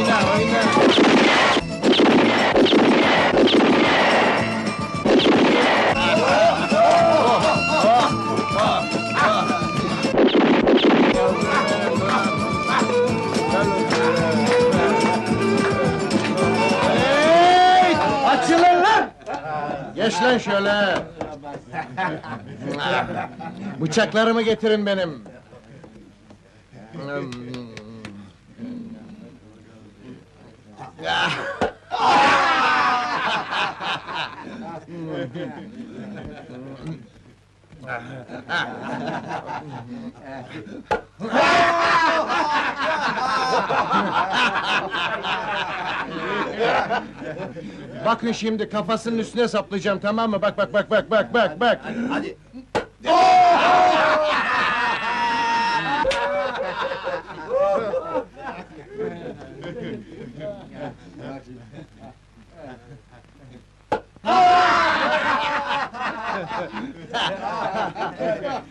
oyna oyna. Geç lan şöyle! Bıçaklarımı getirin benim! Hmm. Bakın şimdi kafasının üstüne saplayacağım tamam mı? Bak bak bak bak bak bak bak. Hadi. Var Ha!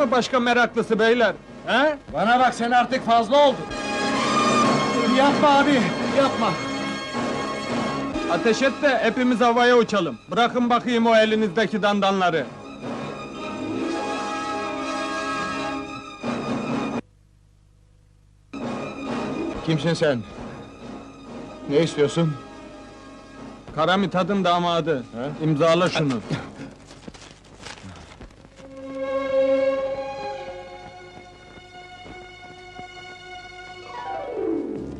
mı başka meraklısı beyler? He? Bana bak sen artık fazla oldun. Yapma abi, yapma. Ateş et de hepimiz havaya uçalım. Bırakın bakayım o elinizdeki dandanları. Kimsin sen? Ne istiyorsun? Kara Mithat'ın damadı. He? İmzala şunu.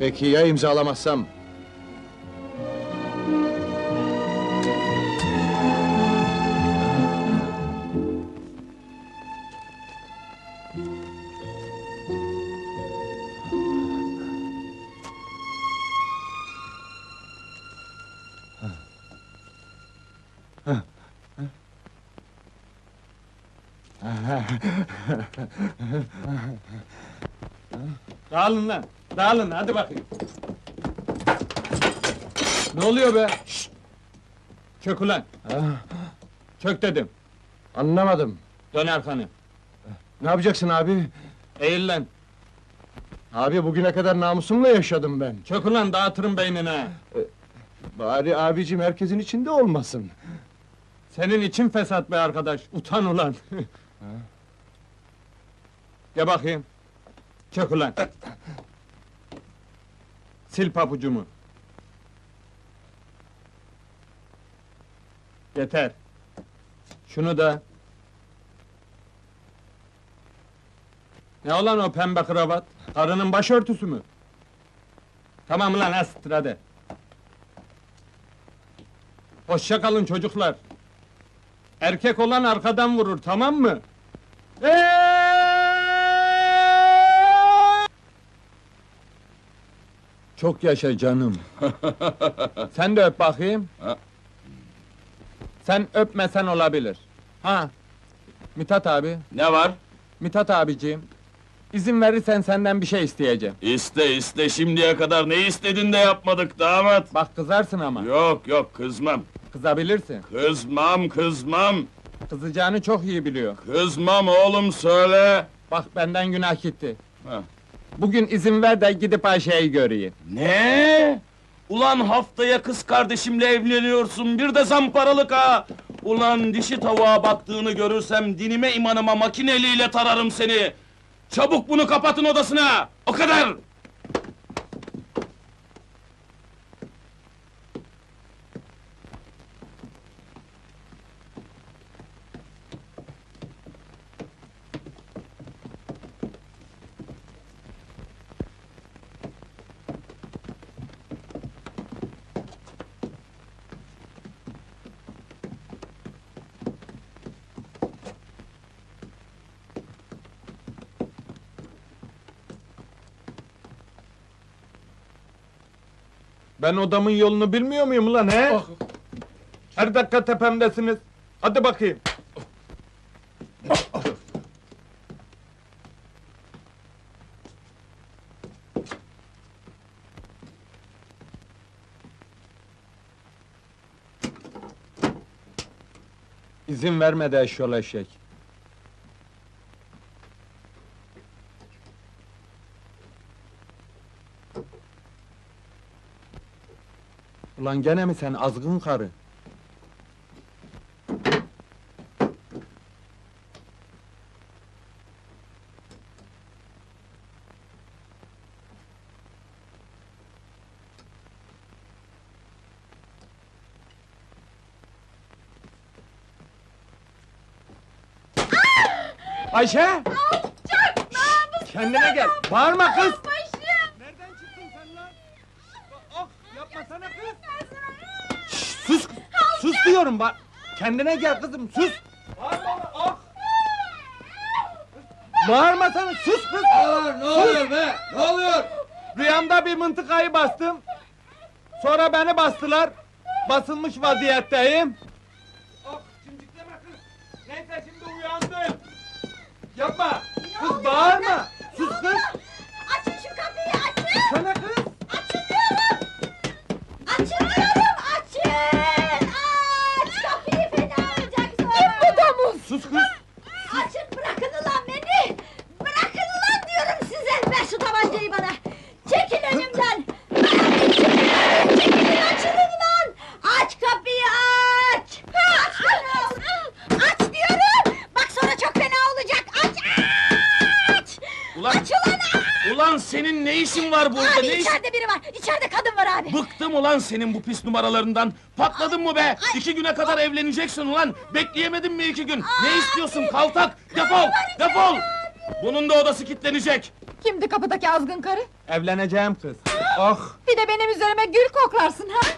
Peki ya imzalamazsam? Dağılın lan. Dağılın hadi bakayım. Ne oluyor be? Şşt! Çök ulan. Çök dedim. Anlamadım. Dön arkanı. Ne yapacaksın abi? Eğil lan. Abi bugüne kadar namusumla yaşadım ben. Çök ulan dağıtırım beynine. Bari abicim herkesin içinde olmasın. Senin için fesat be arkadaş. Utan ulan. Gel bakayım. Çök ulan. Sil papucumu. Yeter. Şunu da. Ne olan o pembe kravat? Karının başörtüsü mü? Tamam lan astır hadi. Hoşça çocuklar. Erkek olan arkadan vurur, tamam mı? Çok yaşa canım. Sen de öp bakayım. Sen öpmesen olabilir. Ha. Mithat abi, Ne var? Mithat abiciğim. İzin verirsen senden bir şey isteyeceğim. İste iste şimdiye kadar ne istedin de yapmadık damat. Bak kızarsın ama. Yok yok kızmam. Kızabilirsin. Kızmam kızmam. Kızacağını çok iyi biliyor. Kızmam oğlum söyle. Bak benden günah gitti. Ha. Bugün izin ver de gidip Ayşe'yi göreyim. Ne? Ulan haftaya kız kardeşimle evleniyorsun bir de zamparalık ha! Ulan dişi tavuğa baktığını görürsem dinime imanıma makineliyle tararım seni! Çabuk bunu kapatın odasına! O kadar! Ben odamın yolunu bilmiyor muyum lan he? Ah. Her dakika tepemdesiniz. Hadi bakayım. İzin vermedi eşyol eşek. Ulan gene mi sen azgın karı? Ayşe! Kendine gel! Bağırma kız! Nereden çıktın sen lan? Ah, yapmasana kız! Şşş, sus! Sus diyorum bak! Kendine gel kızım, sus! Bağırma, ah! Bağırmasana, sus kız! ne oluyor be? Ne oluyor? Rüyamda bir mıntıkayı bastım. Sonra beni bastılar. Basılmış vaziyetteyim. Ah, cimcikleme kız! Neyse şimdi uyandım. Yapma! Kız bağırma! Sus kız! Açın şu kapıyı açın! Sana kız! Açın diyorum! Açın diyorum! Açın! Aç kapıyı fena olacaksın! Kim bu domuz? Sus kız! Açın bırakın ulan beni! Bırakın ulan diyorum size! Ver şu tabancayı bana! Çekil önümden! Çekilin! Çekilin açılın ulan! Aç kapıyı aç! Aç bana! Aç diyorum! Bak sonra çok fena olacak! Aç! Aç! Ulan, Aç ulan aç! ulan senin ne işin var burada? Abi ne iş- içeride biri var! İçeride kadın var abi! Bıktım ulan senin bu pis numaralarından. Patladın mı be? İki güne kadar evleneceksin ulan. Bekleyemedin mi iki gün? Ne istiyorsun kaltak? Defol! Defol! Bunun da odası kilitlenecek. Kimdi kapıdaki azgın karı? Evleneceğim kız. Ah! Bir de benim üzerime gül koklarsın ha?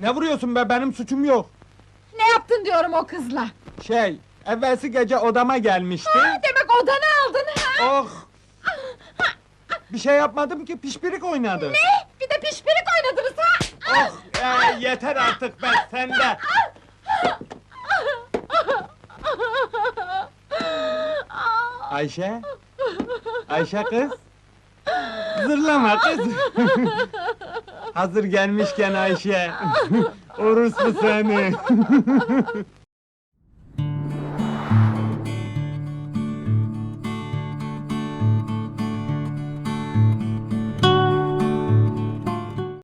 Ne vuruyorsun be? Benim suçum yok. Ne yaptın diyorum o kızla? Şey, evvelsi gece odama gelmişti. Ha, demek odanı aldın ha? Oh! Bir şey yapmadım ki, pişpirik oynadı. Ne? Bir de pişpirik oynadınız ha? Oh! Ee, yeter artık be, sen de! Ayşe? Ayşe kız? Zırlama kız! Hazır gelmişken Ayşe! Orospu seni!